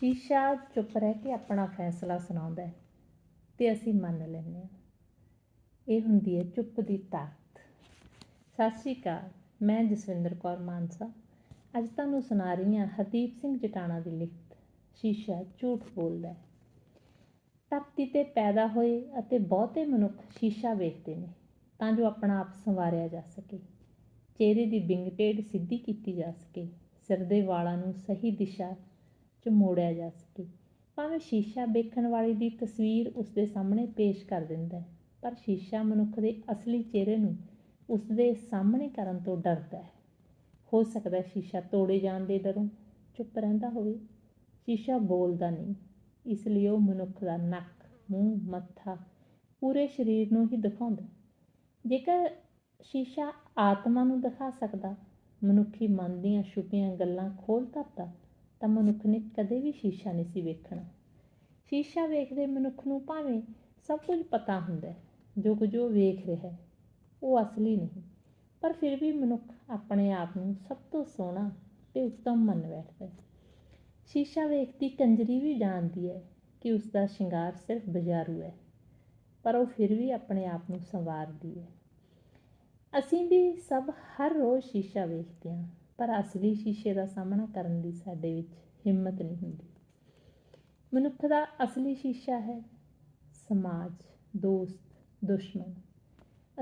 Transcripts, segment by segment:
ਸ਼ੀਸ਼ਾ ਚੁੱਪ ਰਹਿ ਕੇ ਆਪਣਾ ਫੈਸਲਾ ਸੁਣਾਉਂਦਾ ਹੈ ਤੇ ਅਸੀਂ ਮੰਨ ਲੈਂਦੇ ਹਾਂ। ਇਹ ਹੁੰਦੀ ਹੈ ਚੁੱਪ ਦੀ ਤਾਕਤ। ਸਤਿ ਸ਼੍ਰੀ ਅਕਾਲ, ਮੈਂ ਜਸਵਿੰਦਰ ਕੌਰ ਮਾਨਸਾ। ਅੱਜ ਤੁਹਾਨੂੰ ਸੁਣਾ ਰਹੀ ਹਾਂ ਹਰਦੀਪ ਸਿੰਘ ਜਟਾਣਾ ਦੀ ਲਿਖਤ, ਸ਼ੀਸ਼ਾ ਝੂਠ ਬੋਲਦਾ ਹੈ। ਧਰਤੀ ਤੇ ਪੈਦਾ ਹੋਏ ਅਤੇ ਬਹੁਤੇ ਮਨੁੱਖ ਸ਼ੀਸ਼ਾ ਵੇਖਦੇ ਨੇ, ਤਾਂ ਜੋ ਆਪਣਾ ਆਪ ਸੰਵਾਰਿਆ ਜਾ ਸਕੇ। ਚਿਹਰੇ ਦੀ ਬਿੰਗ ਟੇਢ ਸਿੱਧੀ ਕੀਤੀ ਜਾ ਸਕੇ, ਸਿਰ ਦੇ ਵਾਲਾਂ ਨੂੰ ਸਹੀ ਦਿਸ਼ਾ 'ਚ ਮੋੜਿਆ ਜਾ ਸਕੇ। ਭਾਵੇਂ ਸ਼ੀਸ਼ਾ ਵੇਖਣ ਵਾਲੇ ਦੀ ਤਸਵੀਰ ਉਸ ਦੇ ਸਾਹਮਣੇ ਪੇਸ਼ ਕਰ ਦਿੰਦਾ ਹੈ, ਪਰ ਸ਼ੀਸ਼ਾ ਮਨੁੱਖ ਦੇ ਅਸਲੀ ਚਿਹਰੇ ਨੂੰ ਉਸ ਦੇ ਸਾਹਮਣੇ ਕਰਨ ਤੋਂ ਡਰਦਾ ਹੈ। ਹੋ ਸਕਦਾ ਸ਼ੀਸ਼ਾ ਤੋੜੇ ਜਾਣ ਦੇ ਡਰੋਂ ਚੁੱਪ ਰਹਿੰਦਾ ਹੋਵੇ। ਸ਼ੀਸ਼ਾ ਬੋਲਦਾ ਨਹੀਂ, ਇਸ ਲਈ ਉਹ ਮਨੁੱਖ ਦਾ ਨੱਕ, ਮੂੰਹ, ਮੱਥਾ ਪੂਰੇ ਸਰੀਰ ਨੂੰ ਹੀ ਦਿਖਾਉਂਦਾ ਜੇਕਰ ਸ਼ੀਸ਼ਾ ਆਤਮਾ ਨੂੰ ਦਿਖਾ ਸਕਦਾ, ਮਨੁੱਖੀ ਮਨ ਦੀਆਂ ਛੁਪੀਆਂ ਗੱਲਾਂ ਖੋਲ ਧਰਦਾ ਤਾਂ ਮਨੁੱਖ ਨੇ ਕਦੇ ਵੀ ਸ਼ੀਸ਼ਾ ਨਹੀਂ ਸੀ ਵੇਖਣਾ। ਸ਼ੀਸ਼ਾ ਵੇਖਦੇ ਮਨੁੱਖ ਨੂੰ ਭਾਵੇਂ ਸਭ ਕੁਝ ਪਤਾ ਹੁੰਦਾ ਜੋ ਕੁਝ ਉਹ ਵੇਖ ਰਿਹਾ ਹੈ, ਉਹ ਅਸਲੀ ਨਹੀਂ। ਪਰ ਫਿਰ ਵੀ ਮਨੁੱਖ ਆਪਣੇ ਆਪ ਨੂੰ ਸਭ ਤੋਂ ਸੋਹਣਾ ਤੇ ਉੱਤਮ ਮੰਨ ਬੈਠਦਾ ਹੈ। ਸ਼ੀਸ਼ਾ ਵੇਖਦੀ ਕੰਜਰੀ ਵੀ ਜਾਣਦੀ ਹੈ ਕਿ ਉਸ ਦਾ ਸ਼ਿੰਗਾਰ ਸਿਰਫ ਬਜ਼ਾਰੂ ਹੈ, ਪਰ ਉਹ ਫਿਰ ਵੀ ਆਪਣੇ ਆਪ ਨੂੰ ਸੰਵਾਰਦੀ ਹੈ। ਅਸੀਂ ਵੀ ਸਭ ਹਰ ਰੋਜ਼ ਸ਼ੀਸ਼ਾ ਵੇਖਦੇ ਹਾਂ। ਪਰ ਅਸਲੀ ਸ਼ੀਸ਼ੇ ਦਾ ਸਾਹਮਣਾ ਕਰਨ ਦੀ ਸਾਡੇ ਵਿੱਚ ਹਿੰਮਤ ਨਹੀਂ ਹੁੰਦੀ। ਮਨੁੱਖ ਦਾ ਅਸਲੀ ਸ਼ੀਸ਼ਾ ਹੈ ਸਮਾਜ, ਦੋਸਤ, ਦੁਸ਼ਮਣ।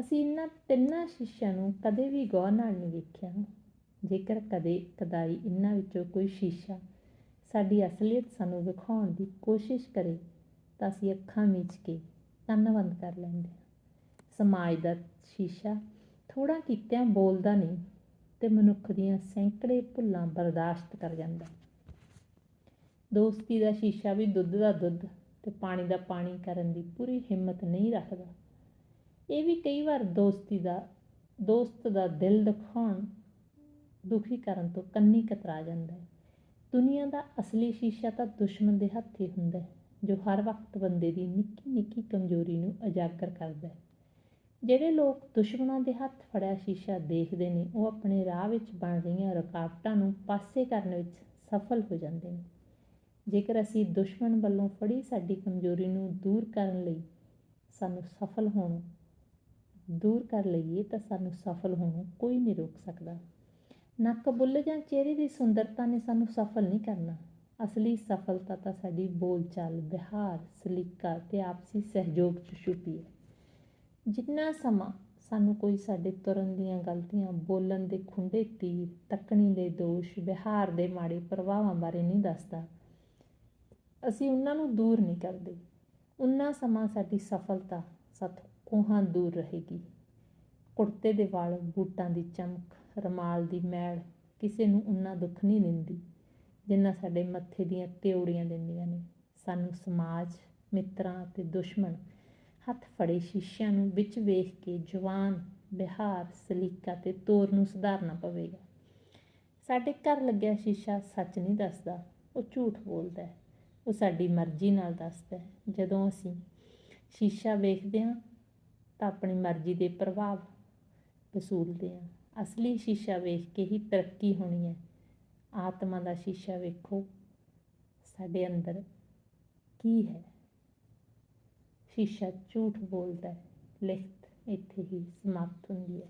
ਅਸੀਂ ਇਹਨਾਂ ਤਿੰਨਾਂ ਸ਼ੀਸ਼ਿਆਂ ਨੂੰ ਕਦੇ ਵੀ ਗੌਰ ਨਾਲ ਨਹੀਂ ਵੇਖਿਆ। ਜੇਕਰ ਕਦੇ ਕਦਾਈ ਇਹਨਾਂ ਵਿੱਚੋਂ ਕੋਈ ਸ਼ੀਸ਼ਾ ਸਾਡੀ ਅਸਲੀਅਤ ਸਾਨੂੰ ਵਿਖਾਉਣ ਦੀ ਕੋਸ਼ਿਸ਼ ਕਰੇ, ਤਾਂ ਅਸੀਂ ਅੱਖਾਂ ਮੀਚ ਕੇ ਕੰਨ ਬੰਦ ਕਰ ਲੈਂਦੇ ਹਾਂ। ਸਮਾਜ ਦਾ ਸ਼ੀਸ਼ਾ ਥੋੜਾ ਕੀਤਿਆਂ ਬੋਲਦਾ ਨਹੀਂ ਤੇ ਮਨੁੱਖ ਦੀਆਂ ਸੈਂਕੜੇ ਭੁੱਲਾਂ ਬਰਦਾਸ਼ਤ ਕਰ ਜਾਂਦਾ ਦੋਸਤੀ ਦਾ ਸ਼ੀਸ਼ਾ ਵੀ ਦੁੱਧ ਦਾ ਦੁੱਧ ਤੇ ਪਾਣੀ ਦਾ ਪਾਣੀ ਕਰਨ ਦੀ ਪੂਰੀ ਹਿੰਮਤ ਨਹੀਂ ਰੱਖਦਾ। ਇਹ ਵੀ ਕਈ ਵਾਰ ਦੋਸਤੀ ਦਾ, ਦੋਸਤ ਦਾ ਦਿਲ ਦਿਖਾਉਣ, ਦੁਖੀ ਕਰਨ ਤੋਂ ਕੰਨੀ ਕਤਰਾ ਜਾਂਦਾ ਹੈ। ਦੁਨੀਆ ਦਾ ਅਸਲੀ ਸ਼ੀਸ਼ਾ ਤਾਂ ਦੁਸ਼ਮਣ ਦੇ ਹੱਥ ਹੀ ਹੁੰਦਾ ਹੈ, ਜੋ ਹਰ ਵਕਤ ਬੰਦੇ ਦੀ ਨਿੱਕੀ ਨਿੱਕੀ ਕਮਜ਼ੋਰੀ ਨੂੰ ਉਜਾਗਰ ਕਰਦਾ ਹੈ। ਜਿਹੜੇ ਲੋਕ ਦੁਸ਼ਮਣਾਂ ਦੇ ਹੱਥ ਫੜਿਆ ਸ਼ੀਸ਼ਾ ਦੇਖਦੇ ਨੇ, ਉਹ ਆਪਣੇ ਰਾਹ ਵਿੱਚ ਬਣ ਰਹੀਆਂ ਰੁਕਾਵਟਾਂ ਨੂੰ ਪਾਸੇ ਕਰਨ ਵਿੱਚ ਸਫਲ ਹੋ ਜਾਂਦੇ ਨੇ। ਜੇਕਰ ਅਸੀਂ ਦੁਸ਼ਮਣ ਵੱਲੋਂ ਫੜੀ ਸਾਡੀ ਕਮਜ਼ੋਰੀ ਨੂੰ ਦੂਰ ਕਰਨ ਲਈ ਸਾਨੂੰ ਸਫਲ ਹੋਣ, ਦੂਰ ਕਰ ਲਈਏ ਤਾਂ ਸਾਨੂੰ ਸਫਲ ਹੋਣ ਕੋਈ ਨਹੀਂ ਰੋਕ ਸਕਦਾ। ਨੱਕ ਬੁੱਲ ਜਾਂ ਚਿਹਰੇ ਦੀ ਸੁੰਦਰਤਾ ਨੇ ਸਾਨੂੰ ਸਫਲ ਨਹੀਂ ਕਰਨਾ। ਅਸਲੀ ਸਫਲਤਾ ਤਾਂ ਸਾਡੀ ਬੋਲਚਾਲ, ਵਿਹਾਰ, ਸਲੀਕਾ ਤੇ ਆਪਸੀ ਸਹਿਯੋਗ 'ਚ ਛੁਪੀ ਹੈ। ਜਿੰਨਾ ਸਮਾਂ ਸਾਨੂੰ ਕੋਈ ਸਾਡੇ ਤੁਰਨ ਦੀਆਂ ਗਲਤੀਆਂ ਬੋਲਣ ਦੇ ਖੁੰਡੇ ਤੀਰ, ਤੱਕਣੀ ਦੇ ਦੋਸ਼, ਵਿਹਾਰ ਦੇ ਮਾੜੇ ਪ੍ਰਭਾਵਾਂ ਬਾਰੇ ਨਹੀਂ ਦੱਸਦਾ, ਅਸੀਂ ਉਹਨਾਂ ਨੂੰ ਦੂਰ ਨਹੀਂ ਕਰਦੇ। ਉਹਨਾਂ ਸਮਾਂ ਸਾਡੀ ਸਫਲਤਾ ਸਾਥੋਂ ਕੋਹਾਂ ਦੂਰ ਰਹੇਗੀ। ਕੁੜਤੇ ਦੇ ਵਾਲ, ਬੂਟਾਂ ਦੀ ਚਮਕ, ਰਮਾਲ ਦੀ ਮੈਲ, ਕਿਸੇ ਨੂੰ ਉਨਾ ਦੁੱਖ ਨਹੀਂ ਦਿੰਦੀ, ਜਿੰਨਾ ਸਾਡੇ ਮੱਥੇ ਦੀਆਂ ਤਿਉੜੀਆਂ ਦਿੰਦੀਆਂ ਨੇ। ਸਾਨੂੰ ਸਮਾਜ, ਮਿੱਤਰਾਂ ਅਤੇ ਦੁਸ਼ਮਣ ਹੱਥ ਫੜੇ ਸ਼ੀਸ਼ਿਆਂ ਨੂੰ ਵਿੱਚ ਵੇਖ ਕੇ ਜਵਾਨ, ਬਿਹਾਰ, ਸਲੀਕਾ ਤੇ ਤੋਰ ਨੂੰ ਸੁਧਾਰਨਾ ਪਵੇਗਾ। ਸਾਡੇ ਘਰ ਲੱਗਿਆ ਸ਼ੀਸ਼ਾ ਸੱਚ ਨਹੀਂ ਦੱਸਦਾ, ਉਹ ਝੂਠ ਬੋਲਦਾ ਹੈ। ਉਹ ਸਾਡੀ ਮਰਜ਼ੀ ਨਾਲ ਦੱਸਦਾ ਹੈ। ਜਦੋਂ ਅਸੀਂ ਸ਼ੀਸ਼ਾ ਵੇਖਦੇ ਹਾਂ, ਤਾਂ ਆਪਣੀ ਮਰਜ਼ੀ ਦੇ ਪ੍ਰਭਾਵ ਵਸੂਲਦੇ ਹਾਂ। ਅਸਲੀ ਸ਼ੀਸ਼ਾ ਵੇਖ ਕੇ ਹੀ ਤਰੱਕੀ ਹੋਣੀ ਹੈ। ਆਤਮਾ ਦਾ ਸ਼ੀਸ਼ਾ ਵੇਖੋ, ਸਾਡੇ ਅੰਦਰ ਕੀ ਹੈ? ਸ਼ੀਸ਼ਾ ਝੂਠ ਬੋਲਦਾ ਹੈ ਲਿਖਤ ਇੱਥੇ ਹੀ ਸਮਾਪਤ ਹੁੰਦੀ ਹੈ।